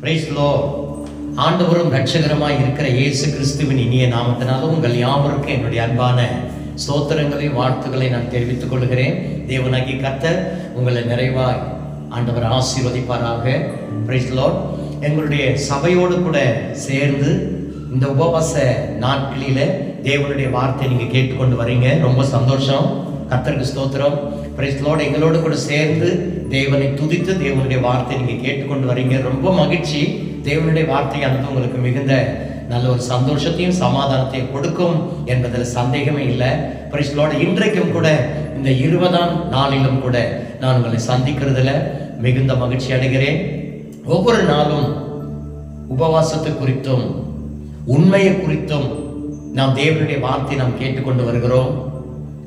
Price low ஆண்டவரும் ரட்சகரமாய் இருக்கிற இயேசு கிறிஸ்துவின் இனிய நாமத்தினாலும் உங்கள் யாவருக்கும் என்னுடைய அன்பான ஸ்தோத்திரங்களை வாழ்த்துக்களை நான் தெரிவித்துக் கொள்கிறேன். தேவனாகி கத்த உங்களை நிறைவாய் ஆண்டவர் ஆசீர்வதிப்பாராக. பிரைஸ் எங்களுடைய சபையோடு கூட சேர்ந்து இந்த உபவாச நாட்களில தேவனுடைய வார்த்தை நீங்க கேட்டுக்கொண்டு வரீங்க. ரொம்ப சந்தோஷம். கத்தருக்கு ஸ்தோத்திரம். பிரைஸ் எங்களோடு கூட சேர்ந்து தேவனை துதித்து தேவனுடைய வார்த்தை நீங்கள் கேட்டுக்கொண்டு வரீங்க. ரொம்ப மகிழ்ச்சி. தேவனுடைய வார்த்தையானது உங்களுக்கு மிகுந்த நல்ல ஒரு சந்தோஷத்தையும் சமாதானத்தையும் கொடுக்கும் என்பதில் சந்தேகமே இல்லை. பரிசுகளோட இன்றைக்கும் கூட இந்த இருபதாம் நாளிலும் கூட நான் உங்களை சந்திக்கிறதுல மிகுந்த மகிழ்ச்சி அடைகிறேன். ஒவ்வொரு நாளும் உபவாசத்தை குறித்தும் உண்மையை குறித்தும் நாம் தேவனுடைய வார்த்தை நாம் கேட்டுக்கொண்டு வருகிறோம்.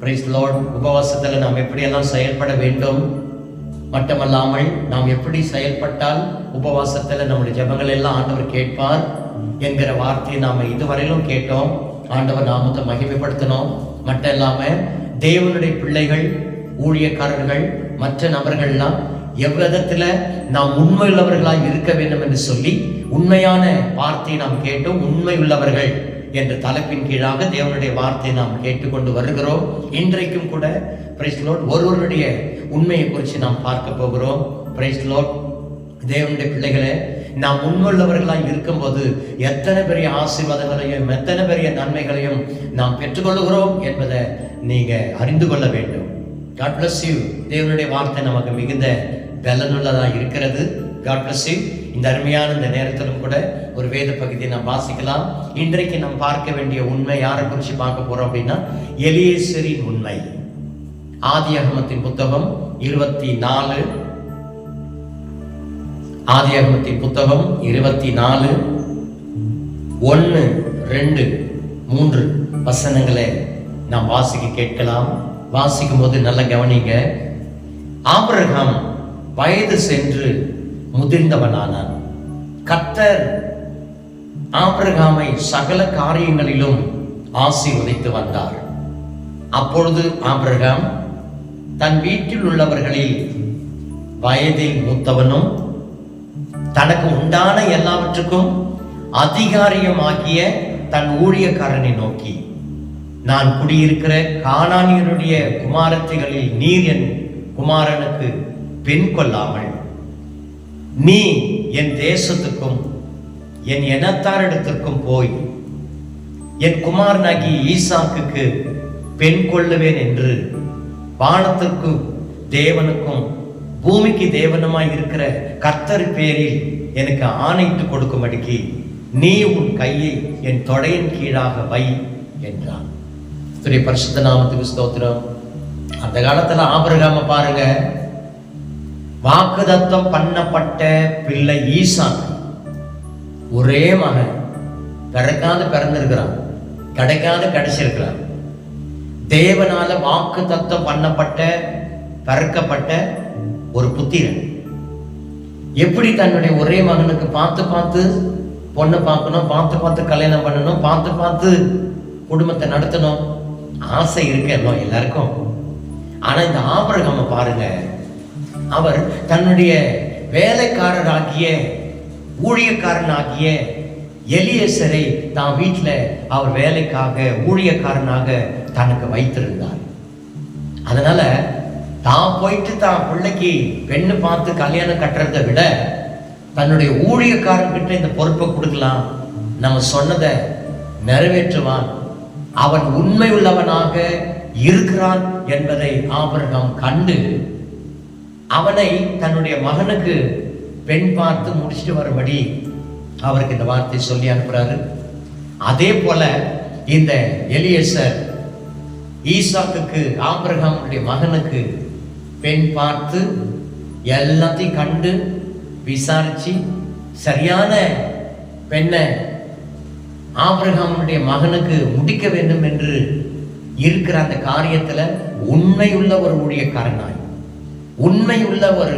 பிரைஸ் லார்ட் உபவாசத்தில் நாம் எப்படியெல்லாம் செயல்பட வேண்டும்? மட்டுமல்லாமல் நாம் எப்படி செயல்பட்டால் உபவாசத்தில் நம்முடைய ஜெபங்கள் எல்லாம் ஆண்டவர் கேட்பார் என்கிற வார்த்தையை நாம் இதுவரையிலும் கேட்டோம். ஆண்டவர் நாமத்தை மகிமைப்படுத்தினோம். மட்டும் இல்லாமல் தேவனுடைய பிள்ளைகள் ஊழியக்காரர்கள் மற்ற நபர்கள்லாம் எவ்விதத்தில் நாம் உண்மையுள்ளவர்களாக இருக்க வேண்டும் என்று சொல்லி உண்மையான வார்த்தையை நாம் கேட்டோம். உண்மை உள்ளவர்கள் என்ற தலைப்பின் கீழாக தேவனுடைய வார்த்தையை நாம் கேட்டுக்கொண்டு வருகிறோம். இன்றைக்கும் கூட பிரைஸ் லோட் ஒருவருடைய உண்மையை குறித்து நாம் பார்க்க போகிறோம். பிரைஸ் லோட் தேவனுடைய பிள்ளைகளே நாம் உண்மையுள்ளவர்களாக இருக்கும்போது எத்தனை பெரிய ஆசீர்வாதங்களையும் எத்தனை பெரிய நன்மைகளையும் நாம் பெற்றுக்கொள்கிறோம் என்பதை நீங்கள் அறிந்து கொள்ள வேண்டும். காட் பிளஸ் யூ தேவனுடைய வார்த்தை நமக்கு மிகுந்த பலனுள்ளதாக இருக்கிறது. காட் இந்த அருமையான இந்த நேரத்திலும் கூட ஒரு வேத பகுதியை நாம் வாசிக்கலாம். இன்றைக்கு நாம் பார்க்க வேண்டிய உண்மை யாரை குறித்து பார்க்க போறோம் அப்படின்னா எலியேசரின் உண்மை. ஆதி அகமத்தின் புத்தகம் இருபத்தி நாலு ஆதியாகமத்தின் புத்தகம் இருபத்தி நாலு ஒன்று ரெண்டு மூன்று வசனங்களை நாம் வாசிக்க கேட்கலாம். வாசிக்கும் போது நல்லா கவனிங்க. ஆபிரகாம் வயது சென்று முதிர்ந்தவனானான். கத்தர் ஆபிரகாமை சகல காரியங்களிலும் ஆசீர்வதித்து வந்தார். அப்பொழுது ஆபிரகாம் தன் வீட்டில் உள்ளவர்களில் வயதில் மூத்தவனும் தனக்கு உண்டான எல்லாவற்றுக்கும் அதிகாரியமாகிய தன் ஊழியக்காரனை நோக்கி நான் குடியிருக்கிற காணானியனுடைய குமாரத்திகளில் நீர் என் குமாரனுக்கு பெண் கொள்ளாமல் நீ என் தேசத்துக்கும் என் இனத்தாரிடத்திற்கும் போய் என் குமாரனாகி ஈசாக்குக்கு பெண் கொள்ளுவேன் என்று வானத்திற்கு தேவனுக்கும் பூமிக்கு தேவனமாய் இருக்கிற கர்த்தர் பேரில் எனக்கு ஆணையிட்டு கொடுக்கும்படிக்கு நீ உன் கையை என் தொடையின் கீழாக வை என்றான். துறை பரிசுத்த நாமத்துக்கு ஸ்தோத்திரம். அந்த காலத்துல ஆபரகாம பாருங்க. வாக்குதத்தம் பண்ணப்பட்ட பிள்ளை ஈசான். ஒரே மகன். பிறக்காது பிறந்திருக்கிறான். கிடைக்காது கிடைச்சிருக்கிறான். தேவனால வாக்கு தத்தம் பண்ணப்பட்ட பிறக்கப்பட்ட ஒரு புத்திரன். எப்படி தன்னுடைய ஒரே மகனுக்கு பார்த்து பார்த்து பொண்ணை பார்க்கணும் பார்த்து பார்த்து கல்யாணம் பண்ணணும் பார்த்து பார்த்து குடும்பத்தை நடத்தணும்? ஆசை இருக்கு எல்லாம் எல்லாருக்கும். ஆனா இந்த ஆபரகம் பாருங்க. அவர் தன்னுடைய வேலைக்காரராகிய ஊழியக்காரனாகிய எலியசரை தான் வீட்டில் அவர் வேலைக்காக ஊழியக்காரனாக தனக்கு வைத்திருந்தார். அதனால தான் போயிட்டு தான் பிள்ளைக்கு பெண்ணு பார்த்து கல்யாணம் கட்டுறதை விட தன்னுடைய ஊழியக்காரன்கிட்ட இந்த பொறுப்பை கொடுக்கலாம். நம்ம சொன்னதை நிறைவேற்றுவான். அவன் உண்மை உள்ளவனாக இருக்கிறான் என்பதை ஆபரகம் கண்டு அவனை தன்னுடைய மகனுக்கு பெண் பார்த்து முடிச்சுட்டு வரும்படி அவருக்கு இந்த வார்த்தை சொல்லி அனுப்புறாரு. அதே போல இந்த எலியசர் ஈசாக்குக்கு ஆபிரகாமுடைய மகனுக்கு பெண் பார்த்து எல்லாத்தையும் கண்டு விசாரிச்சு சரியான பெண்ணை ஆபிரகாமுடைய மகனுக்கு முடிக்க வேண்டும் என்று இருக்கிற அந்த காரியத்தில் உண்மையுள்ள ஒரு ஊழியக்காரனாய். உண்மை உள்ள ஒரு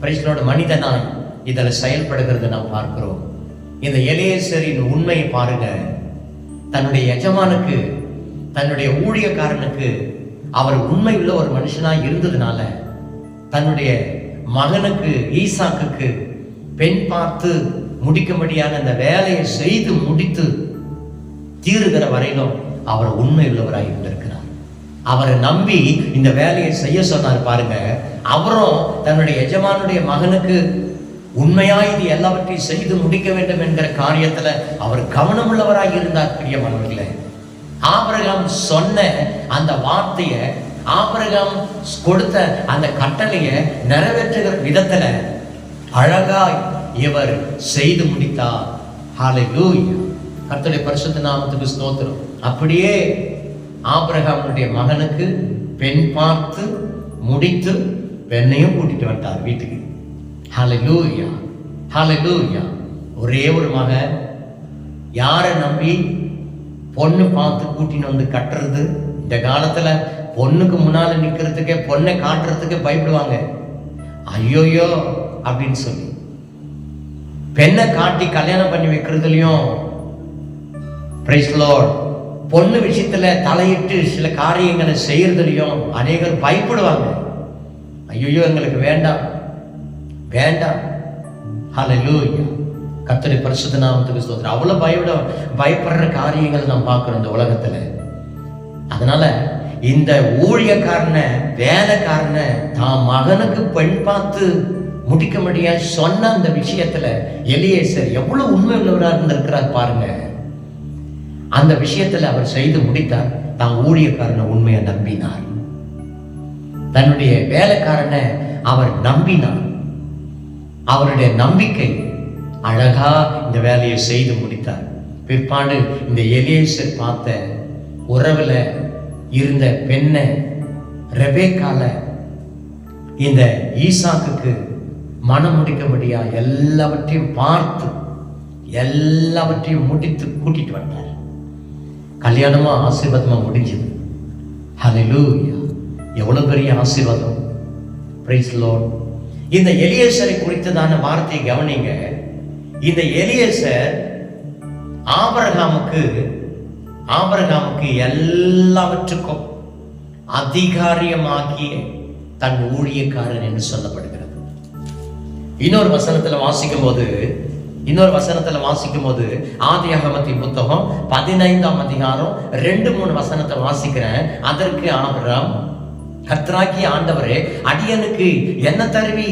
பிரச்சனோட மனிதனாய் இதில் செயல்படுகிறது நாம் பார்க்கிறோம். இந்த எலேசரின் உண்மையை பாருங்க. தன்னுடைய எஜமானுக்கு தன்னுடைய ஊழியக்காரனுக்கு அவர் உண்மை உள்ள ஒரு மனுஷனாக இருந்ததுனால தன்னுடைய மகனுக்கு ஈசாக்குக்கு பெண் பார்த்து முடிக்கும்படியான அந்த வேலையை செய்து முடித்து தீருகிற வரையிலும் அவர் உண்மை உள்ளவராக இருந்திருக்கிறார். அவரை நம்பி இந்த வேலையை செய்ய சொன்னார் பாருங்க. அவரும் தன்னுடைய எஜமானுடைய மகனுக்கு உண்மையா இது எல்லாவற்றையும் செய்து முடிக்க வேண்டும் என்கிற காரியத்துல அவர் கவனமுள்ளவராய் இருந்தார் பிரியமானவர்களே ஆபிரகாம் சொன்ன அந்த வார்த்தையை ஆபரகம் கொடுத்த அந்த கட்டளையை நிறைவேற்றுகிற விதத்துல அழகாய் இவர் செய்து முடித்தார். ஹalleluya. கர்த்தருடைய பரிசுத்த நாமத்துக்கு ஸ்தோத்திரம். அப்படியே ஆபிரகாமுடைய மகனுக்கு பெண் பார்த்து முடித்து பெண்ணையும் கூட்டிட்டு வந்தார் வீட்டுக்கு. ஹலலூயா ஹலலூயா ஒரே ஒரு மகன் யாரை நம்பி பொண்ணு பார்த்து கூட்டின்னு வந்து கட்டுறது? இந்த காலத்தில் பொண்ணுக்கு முன்னால் நிற்கிறதுக்கே பொண்ணை காட்டுறதுக்கே பயப்படுவாங்க. ஐயோயோ அப்படின்னு சொல்லி. பெண்ணை காட்டி கல்யாணம் பண்ணி வைக்கிறதுலையும் பிரைஸ் பொண்ணு விஷயத்துல தலையிட்டு சில காரியங்களை செய்யறதுலயும் அநேகர் பயப்படுவாங்க. ஐயோ எங்களுக்கு வேண்டாம். வேண்டாம். ஹalleluya கர்த்தருடைய பரிசுத்த நாமத்துக்கு ஸ்தோத்திரம். அவ்வளவு பயப்பட பயப்படுற காரியங்கள் நாம் பார்க்கிறோம் இந்த உலகத்துல. அதனால இந்த ஊழியக்காரனை வேலைக்காரனை தான் மகனுக்கு பெண் பார்த்து முடிக்க முடியாது சொன்ன அந்த விஷயத்துல எலியேசர் எவ்வளவு உண்மை உள்ளவராக இருந்திருக்கிறார் பாருங்க. அந்த விஷயத்துல அவர் செய்து முடித்தார். தான் ஊழியக்காரனை உண்மையை நம்பினார். தன்னுடைய வேலைக்காரனை அவர் நம்பினார். அவருடைய நம்பிக்கை அழகா இந்த வேலையை செய்து முடித்தார். பிற்பாடு இந்த எலியேசர் பார்த்த உறவுல இருந்த பெண்ணை ரெபேக்கால இந்த ஈசாக்குக்கு மனம் முடிக்கும்படியா எல்லாவற்றையும் பார்த்து எல்லாவற்றையும் முடித்து கூட்டிட்டு வந்தார். கல்யாணமா ஆசீர்வாதமா முடிஞ்சது. ஹalleluya எவ்வளவு பெரிய ஆசீர்வாதம். பிரைஸ் லோன் இந்த எலியேசரை குறித்ததான வார்த்தையை கவனிங்க. இந்த எலியேசர் ஆபரகாமுக்கு ஆபரகாமுக்கு எல்லாவற்றுக்கும் அதிகாரியமாகிய தன் ஊழியக்காரன் என்று சொல்லப்படுகிறது. இன்னொரு வசனத்தில் வாசிக்கும் போது இன்னொரு வசனத்துல வாசிக்கும் போது ஆதியாகமத்தின் புத்தகம் பதினைந்தாம் அதிகாரம் ரெண்டு மூணு வசனத்தை வாசிக்கிறேன். அதற்கு ஆபிரம் கர்த்தராகிய ஆண்டவரே அடியனுக்கு என்ன தருவி?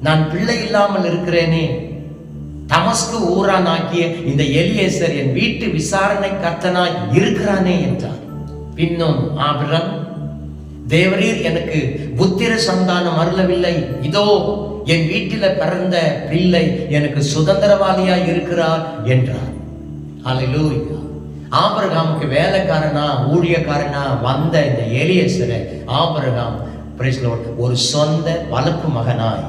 நான் பிள்ளை இல்லாமல் இருக்கிறேனே. தமஸ்கு ஊரானாக்கிய இந்த எலியேசர் என் வீட்டு விசாரணை கர்த்தனாய் இருக்கிறானே என்றார். பின்னும் ஆபிரம் தேவரீர் எனக்கு புத்திர சந்தானம் அருளவில்லை. இதோ என் வீட்டில பிறந்த பிள்ளை எனக்கு சுதந்திரவாதியா இருக்கிறார் என்றார். ஹalleluya. ஆபரகாமுக்கு வேலைக்காரனா ஊழியக்காரனா வந்த இந்த எலியேசரை ஆபரகாம் praise ஒரு சொந்த வளர்ப்பு மகனாய்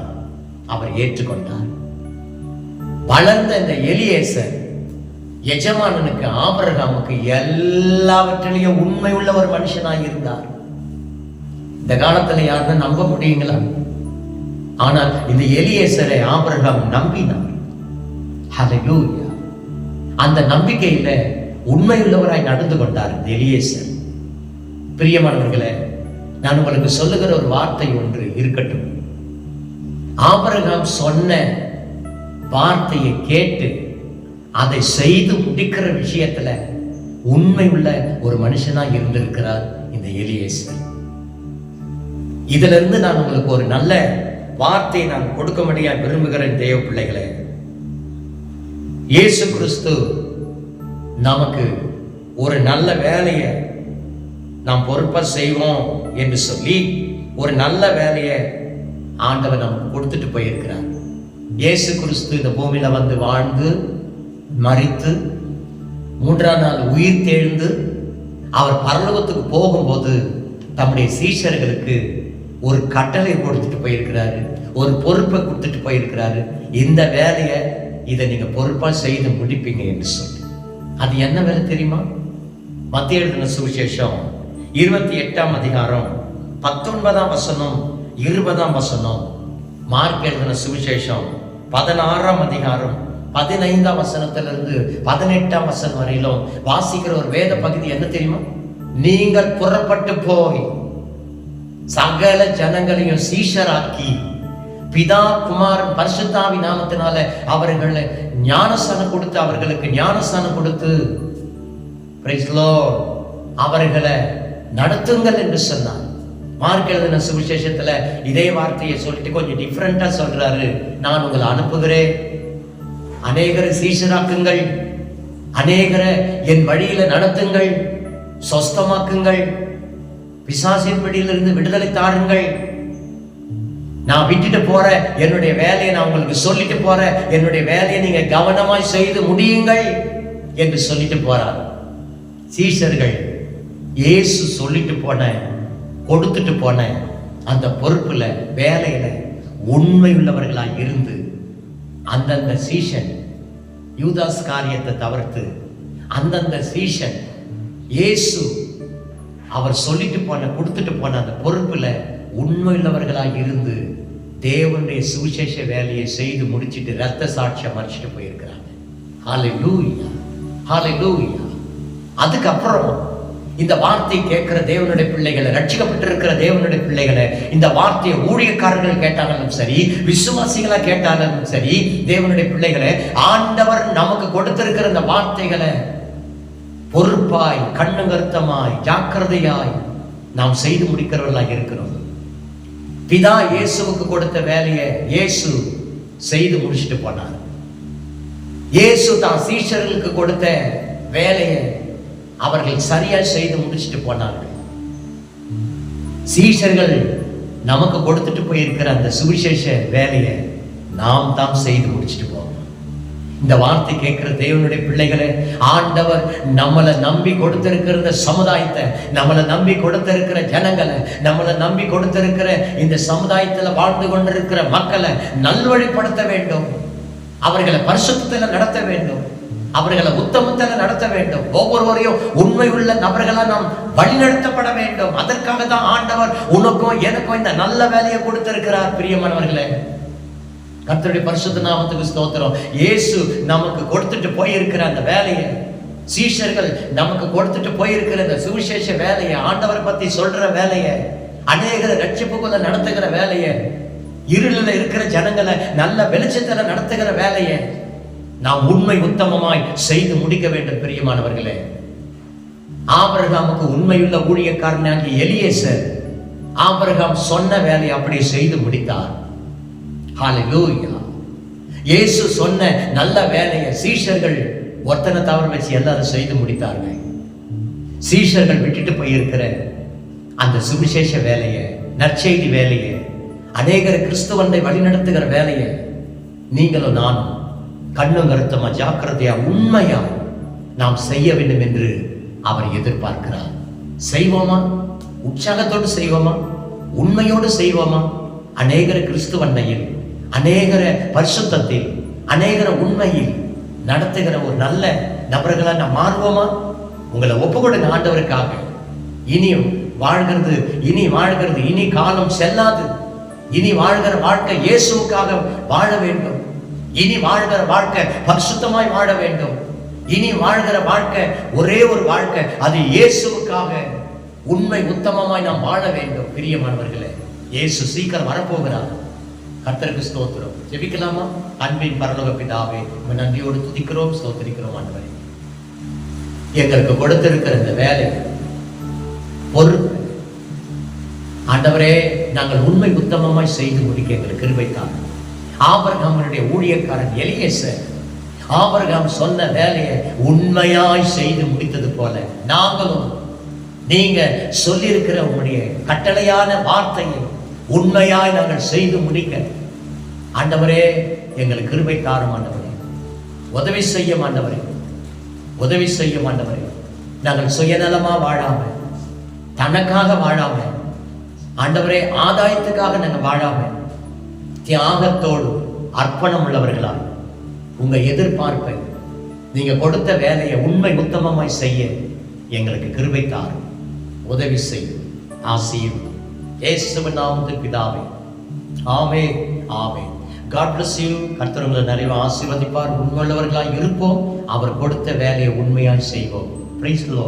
அவர் ஏற்றுக்கொண்டார். வளர்ந்த இந்த எலியேசர் எஜமானனுக்கு ஆபரகாமுக்கு எல்லாவற்றிலையும் உண்மை உள்ள ஒரு மனுஷனாய் இருந்தார். இந்த காலத்துல யாருன்னு நம்ப முடியுங்களா? ஆனால் இந்த எலியேசரை ஆபிரகாம் நம்பினார். ஹalleluya அந்த நம்பிக்கையில உண்மையுள்ளவராய் நடந்து கொண்டார் எலியேசர். பிரியமானவர்களே நான் உங்களுக்கு சொல்லுகிற ஒரு வார்த்தை ஒன்று இருக்கட்டும். ஆபரகம் சொன்ன வார்த்தையை கேட்டு அதை செய்து முடிக்கிற விஷயத்துல உண்மை உள்ள ஒரு மனுஷனா இருந்திருக்கிறார் இந்த எலியேசர். இதுல இருந்து நான் உங்களுக்கு ஒரு நல்ல வார்த்தையை நான் கொடுக்க முடியா விரும்புகிறேன் தேவ பிள்ளைகளே. இயேசு கிறிஸ்து நமக்கு ஒரு நல்ல வேலையை நாம் பொறுப்பாக செய்வோம் என்று சொல்லி ஒரு நல்ல வேலையை ஆண்டவர் நமக்கு கொடுத்துட்டு போயிருக்கிறார். இயேசு கிறிஸ்து இந்த பூமியில் வந்து வாழ்ந்து மறித்து மூன்றாம் நாள் உயிர் தெழுந்து அவர் பரலோகத்துக்கு போகும்போது தம்முடைய சீஷர்களுக்கு ஒரு கட்டளை கொடுத்துட்டு போயிருக்கிறாரு ஒரு பொறுப்பை கொடுத்துட்டு போயிருக்கிறாரு. இந்த வேலையை இதை நீங்க பொறுப்பா செய்து முடிப்பீங்க என்று சொல்லி. அது என்ன வேலை தெரியுமா? மத்திய எழுதின சுவிசேஷம் இருபத்தி எட்டாம் அதிகாரம் பத்தொன்பதாம் வசனம் இருபதாம் வசனம். மார்க் எழுதின சுவிசேஷம் பதினாறாம் அதிகாரம் பதினைந்தாம் வசனத்திலிருந்து பதினெட்டாம் வசனம் வரையிலும் வாசிக்கிற ஒரு வேத பகுதி என்ன தெரியுமா? நீங்கள் புறப்பட்டு போய் சகல ஜனங்களையும் சீஷராக்கி. பிதா குமாரன் பரிசுத்தாவி நாமத்தினால அவர்களை ஞானஸ்தானம் கொடுத்து அவர்களுக்கு ஞானஸ்தானம் கொடுத்து அவர்களை நடத்துங்கள் என்று சொன்னார். மார்க் எழுதின சுவிசேஷத்துல இதே வார்த்தையை சொல்லிட்டு கொஞ்சம் டிஃப்ரெண்டா சொல்றாரு. நான் உங்களை அனுப்புகிறேன். அநேகரை சீஷராக்குங்கள். அநேகரை என் வழியில நடத்துங்கள். சொஸ்தமாக்குங்கள். பிசாசின் பிடியிலிருந்து விடுதலை தாருங்கள். நான் விட்டுட்டு போறேன் என்னுடைய வேலையை நான் உங்களுக்கு சொல்லிட்டு போறேன் என்னுடைய வேலையை நீங்க கவனமாய் செய்து முடியுங்கள் என்று சொல்லிட்டு போறார். சீஷர்கள் இயேசு சொல்லிட்டு போன கொடுத்துட்டு போன அந்த பொறுப்புல வேலையில உண்மை உள்ளவர்களாக இருந்து அந்தந்த சீஷன் யூதாஸ் காரியத்தை தவிர்த்து அந்தந்த சீஷன் இயேசு அவர் சொல்லிட்டு போன கொடுத்துட்டு போன அந்த பொறுப்பில் உண்மையுள்ளவர்களாய் இருந்து தேவனுடைய சுவிசேஷ வேலையை செய்து முடிச்சிட்டு ரத்த சாட்சியம் மறைச்சிட்டு போயிருக்கிறாங்க ஹாலை லூவிங்கா அதுக்கப்புறம் இந்த வார்த்தை கேட்கிற தேவனுடைய பிள்ளைகளை ரட்சிக்கப்பட்டிருக்கிற தேவனுடைய பிள்ளைகளை இந்த வார்த்தையை ஊழியக்காரர்கள் கேட்டாலும் சரி விசுவாசிகளா கேட்டாலும் சரி தேவனுடைய பிள்ளைகளை ஆண்டவர் நமக்கு கொடுத்திருக்கிற இந்த வார்த்தைகளை பொறுப்பாய் கண்ணுங்கருத்தமாய் ஜாக்கிரதையாய் நாம் செய்து முடிக்கிறவர்களாக இருக்கிறோம். பிதா இயேசுவுக்கு கொடுத்த வேலையை இயேசு செய்து முடிச்சுட்டு போனார். இயேசு தான் சீஷர்களுக்கு கொடுத்த வேலையை அவர்கள் சரியா செய்து முடிச்சுட்டு போனார்கள். சீஷர்கள் நமக்கு கொடுத்துட்டு போயிருக்கிற அந்த சுவிசேஷ வேலையை நாம் தான் செய்து முடிச்சுட்டு இந்த வார்த்தை கேட்கிற தேவனுடைய பிள்ளைகளை ஆண்டவர் நம்மளை நம்பி கொடுத்திருக்கிற இந்த சமுதாயத்தை நம்மளை நம்பி கொடுத்திருக்கிற ஜனங்களை நம்மளை நம்பி கொடுத்திருக்கிற இந்த சமுதாயத்துல வாழ்ந்து கொண்டிருக்கிற மக்களை நல்வழிப்படுத்த வேண்டும். அவர்களை பரிசுத்தில் நடத்த வேண்டும். அவர்களை உத்தமத்தில் நடத்த வேண்டும். ஒவ்வொருவரையும் உண்மை உள்ள நபர்களா நாம் வழிநடத்தப்பட வேண்டும். அதற்காக தான் ஆண்டவர் உனக்கும் எனக்கும் இந்த நல்ல வேலையை கொடுத்திருக்கிறார் பிரியமானவர்களே. கத்தருடைய பரிசுத்த நாமத்துக்கு ஸ்தோத்திரம். இயேசு நமக்கு கொடுத்துட்டு போயிருக்கிற அந்த வேலையை சீஷர்கள் நமக்கு கொடுத்துட்டு போயிருக்கிற அந்த சுவிசேஷ வேலையை ஆண்டவரை பத்தி சொல்ற வேலையை அநேகரை ரட்சிப்புக்குள்ள நடத்துகிற வேலையை இருளில் இருக்கிற ஜனங்களை நல்ல வெளிச்சத்துல நடத்துகிற வேலையை நாம் உண்மை உத்தமமாய் செய்து முடிக்க வேண்டும் பிரியமானவர்களே. ஆபரகாமுக்கு உண்மையுள்ள ஊழியக்காரனாகிய எலியேசர் ஆபரகாம் சொன்ன வேலையை அப்படியே செய்து முடித்தார். ஹalleluya இயேசு சொன்ன நல்ல வேலையை சீஷர்கள் ஒத்தனை தவறு வச்சு எல்லாரும் செய்து முடித்தார்கள். சீஷர்கள் விட்டுட்டு போயிருக்கிற அந்த சுவிசேஷ வேலையை நற்செய்தி வேலையை அநேகர் கிறிஸ்துவனை வழிநடத்துகிற வேலையை நீங்களும் நானும் கண்ணும் கருத்தமா ஜாக்கிரதையா உண்மையா நாம் செய்ய வேண்டும் என்று அவர் எதிர்பார்க்கிறார். செய்வோமா? உற்சாகத்தோடு செய்வோமா? உண்மையோடு செய்வோமா? அநேகர கிறிஸ்துவண்ணையில் அநேகர பரிசுத்தத்தில் அநேகர உண்மையில் நடத்துகிற ஒரு நல்ல நபர்களாக நான் மாறுவோமா? உங்களை ஒப்புக்கொடுங்க ஆண்டவருக்காக. இனியும் வாழ்கிறது இனி வாழ்கிறது இனி காலம் செல்லாது. இனி வாழ்கிற வாழ்க்கை இயேசுவுக்காக வாழ வேண்டும். இனி வாழ்கிற வாழ்க்கை பரிசுத்தமாய் வாழ வேண்டும். இனி வாழ்கிற வாழ்க்கை ஒரே ஒரு வாழ்க்கை அது இயேசுவுக்காக. உண்மை உத்தமமாய் நாம் வாழ வேண்டும் பிரியமானவர்களே. இயேசு சீக்கிரம் வரப்போகிறார். கர்த்தருக்கு ஸ்தோத்திரம். ஜெபிக்கலாமா? அன்பின் பரலோக பிதாவே உம்மை நன்றியோடு துதிக்கிறோம் ஸ்தோத்திரிக்கிறோம் அன்பரை எங்களுக்கு கொடுத்திருக்கிற இந்த வேலை பொறுப்பு ஆண்டவரே நாங்கள் உண்மை உத்தமமாய் செய்து முடிக்க எங்களுக்கு கிருபைத்தான் ஆபரகாமனுடைய ஊழியக்காரன் சார் ஆபரகாம் சொன்ன வேலையை உண்மையாய் செய்து முடித்தது போல நாங்களும் நீங்க சொல்லியிருக்கிற உங்களுடைய கட்டளையான வார்த்தையை உண்மையாய் நாங்கள் செய்து முடிக்க. ஆண்டவரே எங்களுக்கு கிருபை தாரும் ஆண்டவரே. உதவி செய்ய மாண்டவரே உதவி செய்ய மாண்டவரே நாங்கள் சுயநலமா வாழாம தனக்காக வாழாம ஆண்டவரே ஆதாயத்துக்காக நாங்கள் வாழாம தியாகத்தோடு அர்ப்பணம் உள்ளவர்களால் உங்க எதிர்பார்ப்பை நீங்க கொடுத்த வேலையை உண்மை உத்தமமாய் செய்ய எங்களுக்கு கிருபை தாரும். உதவி செய்யும். ஆசையும் இயேசுவின் நாமத்தில் பிதாவே. ஆமே ஆமே காட் பிளஸ் யூ கர்த்தர் உங்களை நிறைய ஆசீர்வதிப்பார். உண்மையுள்ளவர்களாக இருப்போம். அவர் கொடுத்த வேலையை உண்மையாய் செய்வோம். Price low